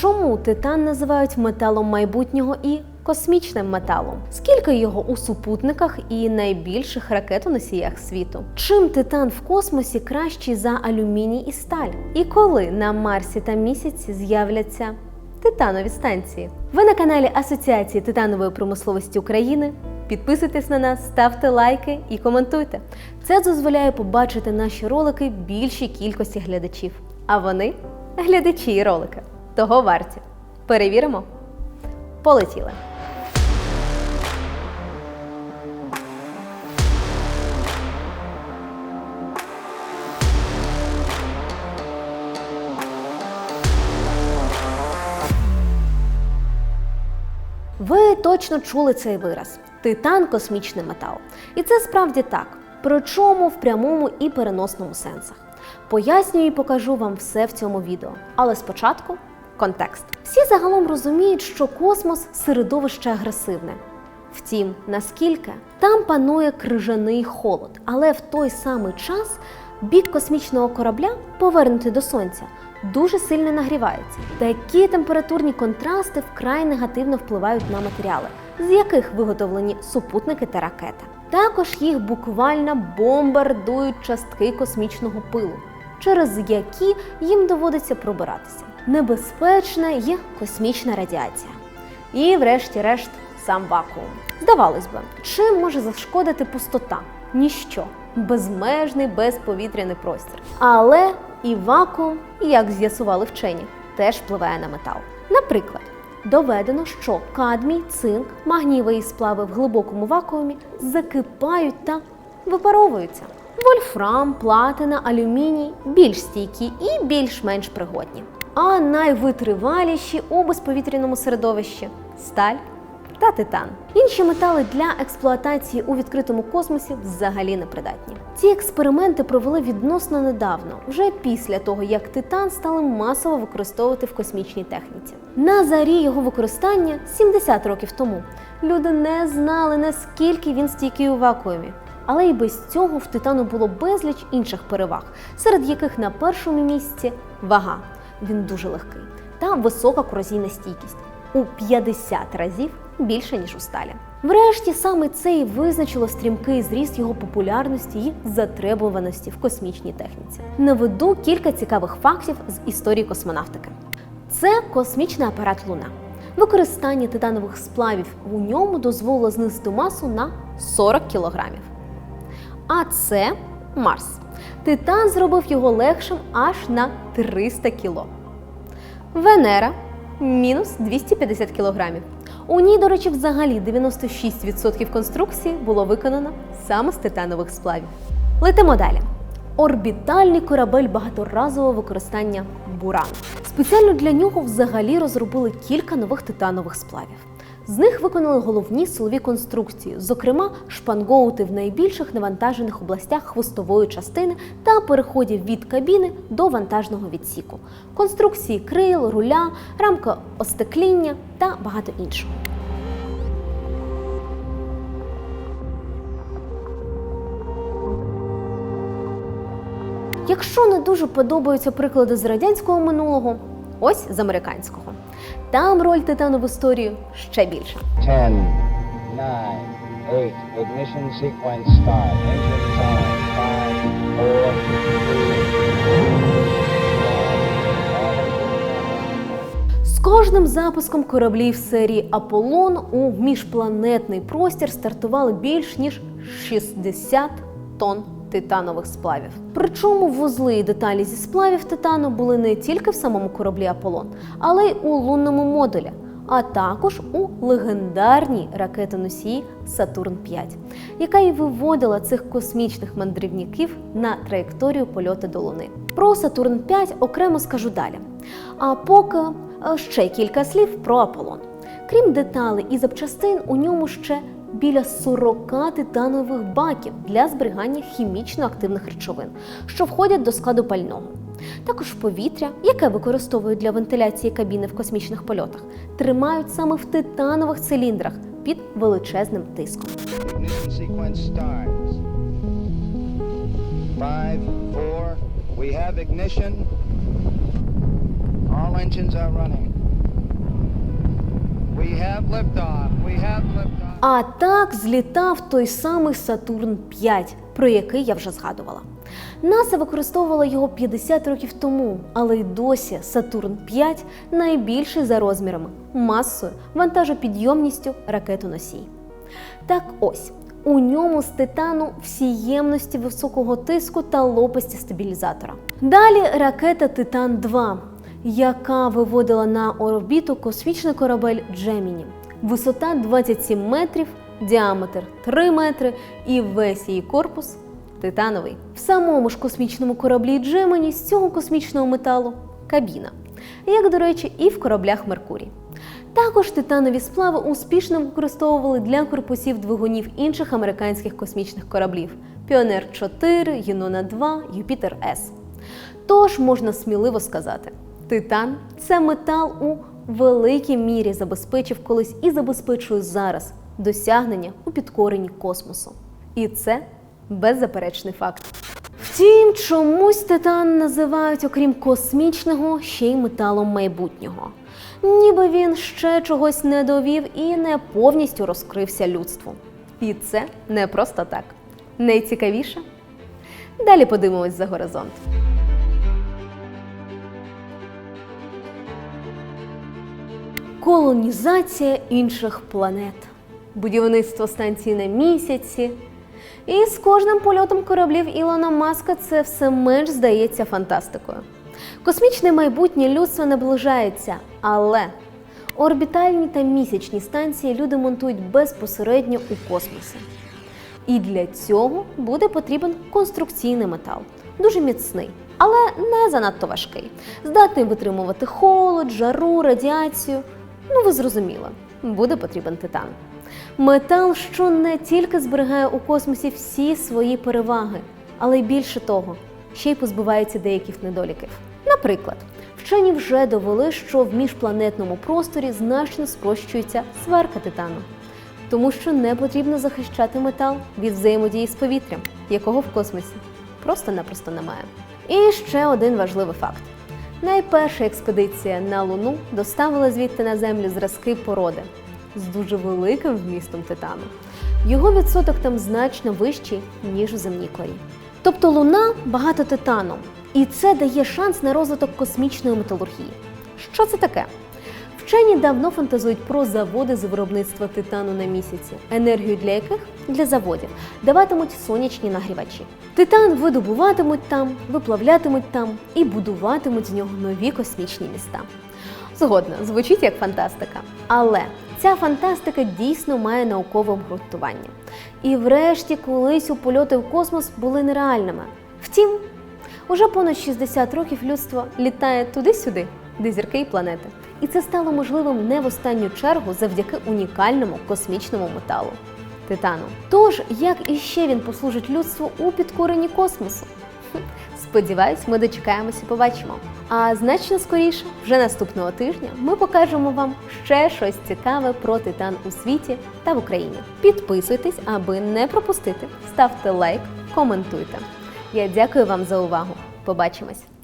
Чому титан називають металом майбутнього і космічним металом? Скільки його у супутниках і найбільших ракетоносіях світу? Чим титан в космосі кращий за алюміній і сталь? І коли на Марсі та місяці з'являться титанові станції? Ви на каналі Асоціації титанової промисловості України. Підписуйтесь на нас, ставте лайки і коментуйте. Це дозволяє побачити наші ролики більшій кількості глядачів. А вони глядачі і ролики. Того варті. Перевіримо. Полетіли. Ви точно чули цей вираз титан космічний метал. І це справді так. Причому в прямому і переносному сенсах. Пояснюю і покажу вам все в цьому відео. Але спочатку контекст. Всі загалом розуміють, що космос середовище агресивне. Втім, наскільки там панує крижаний холод, але в той самий час бік космічного корабля, повернутий до сонця, дуже сильно нагрівається. Такі температурні контрасти вкрай негативно впливають на матеріали, з яких виготовлені супутники та ракети. Також їх буквально бомбардують частки космічного пилу, через які їм доводиться пробиратися. Небезпечна є космічна радіація. І, врешті-решт, сам вакуум. Здавалось би, чим може зашкодити пустота? Ніщо. Безмежний безповітряний простір. Але і вакуум, як з'ясували вчені, теж впливає на метал. Наприклад, доведено, що кадмій, цинк, магнієві сплави в глибокому вакуумі закипають та випаровуються. Вольфрам, платина, алюміній більш стійкі і більш-менш пригодні. А найвитриваліші у безповітряному середовищі сталь та титан. Інші метали для експлуатації у відкритому космосі взагалі не придатні. Ці експерименти провели відносно недавно, вже після того, як титан стали масово використовувати в космічній техніці. На зарі його використання 70 років тому люди не знали наскільки він стійкий у вакуумі. Але й без цього в титану було безліч інших переваг, серед яких на першому місці вага. Він дуже легкий та висока корозійна стійкість у 50 разів більше ніж у сталі. Врешті саме це і визначило стрімкий зріст його популярності і затребуваності в космічній техніці. Наведу кілька цікавих фактів з історії космонавтики. Це космічний апарат Луна. Використання титанових сплавів у ньому дозволило знизити масу на 40 кілограмів. А це Марс. Титан зробив його легшим аж на 300 кіло. Венера мінус 250 кілограмів. У ній, до речі, взагалі 96% конструкції було виконано саме з титанових сплавів. Летимо далі. Орбітальний корабель багаторазового використання Буран. Спеціально для нього взагалі розробили кілька нових титанових сплавів. З них виконали головні силові конструкції, зокрема шпангоути в найбільших навантажених областях хвостової частини та переходів від кабіни до вантажного відсіку, конструкції крил, руля, рамка остекління та багато іншого. Якщо не дуже подобаються приклади з радянського минулого, ось з американського. Там роль титану в історії ще більша. 10, 9, 8, ignition sequence start, engine time, 5, 4, З кожним запуском кораблів серії Аполлон у міжпланетний простір стартували більш ніж 60 тонн титанових сплавів. Причому вузли і деталі зі сплавів титану були не тільки в самому кораблі Аполлон, але й у лунному модулі, а також у легендарній ракетоносії Сатурн 5, яка і виводила цих космічних мандрівників на траєкторію польоту до Луни. Про Сатурн 5 окремо скажу далі. А поки е, ще кілька слів про Аполлон. Крім деталей і запчастин, у ньому ще біля 40 титанових баків для зберігання хімічно активних речовин, що входять до складу пального. Також повітря, яке використовують для вентиляції кабіни в космічних польотах, тримають саме в титанових циліндрах під величезним тиском. 5, 4, we have. We have liftoff. We have liftoff. А так злітав той самий Сатурн 5, про який я вже згадувала. НАСА використовувала його 50 років тому, але й досі Сатурн 5 найбільший за розмірами, масою, вантажопідйомністю ракетоносій. Так ось. У ньому з титану всі ємності високого тиску та лопасті стабілізатора. Далі ракета Титан 2 яка виводила на орбіту космічний корабель Джеміні. Висота 27 метрів, діаметр 3 метри і весь її корпус титановий. В самому ж космічному кораблі Джеміні з цього космічного металу кабіна, як, до речі, і в кораблях Меркурій. Також титанові сплави успішно використовували для корпусів двигунів інших американських космічних кораблів Піонер 4, Юнона 2, Юпітер С. Тож можна сміливо сказати, титан це метал у великій мірі забезпечив колись і забезпечує зараз досягнення у підкоренні космосу. І це беззаперечний факт. Втім, чомусь титан називають, окрім космічного, ще й металом майбутнього. Ніби він ще чогось не довів і не повністю розкрився людству. І це не просто так. Найцікавіше? Далі подивимось за горизонт. Колонізація інших планет, будівництво станцій на місяці. І з кожним польотом кораблів Ілона Маска це все менш здається фантастикою. Космічне майбутнє людства наближається, але орбітальні та місячні станції люди монтують безпосередньо у космосі. І для цього буде потрібен конструкційний метал, дуже міцний, але не занадто важкий, здатний витримувати холод, жару, радіацію. Ну, ви зрозуміли, буде потрібен титан. Метал, що не тільки зберігає у космосі всі свої переваги, але й більше того, ще й позбувається деяких недоліків. Наприклад, вчені вже довели, що в міжпланетному просторі значно спрощується сварка титану, тому що не потрібно захищати метал від взаємодії з повітрям, якого в космосі просто-напросто немає. І ще один важливий факт: найперша експедиція на Луну доставила звідти на землю зразки породи з дуже великим вмістом титану. Його відсоток там значно вищий, ніж у земній корі. Тобто Луна багато титану, і це дає шанс на розвиток космічної металургії. Що це таке? Вчені давно фантазують про заводи з виробництва титану на місяці, енергію для яких для заводів даватимуть сонячні нагрівачі. Титан видобуватимуть там, виплавлятимуть там і будуватимуть з нього нові космічні міста. Згодна, звучить як фантастика. Але ця фантастика дійсно має наукове обґрунтування. І врешті колись у польоти в космос були нереальними. Втім, уже понад 60 років людство літає туди-сюди, де зірки і планети. І це стало можливим не в останню чергу завдяки унікальному космічному металу титану. Тож, як іще він послужить людству у підкоренні космосу? Сподіваюсь, ми дочекаємося побачимо. А значно скоріше, вже наступного тижня, ми покажемо вам ще щось цікаве про титан у світі та в Україні. Підписуйтесь, аби не пропустити. Ставте лайк, коментуйте. Я дякую вам за увагу. Побачимось!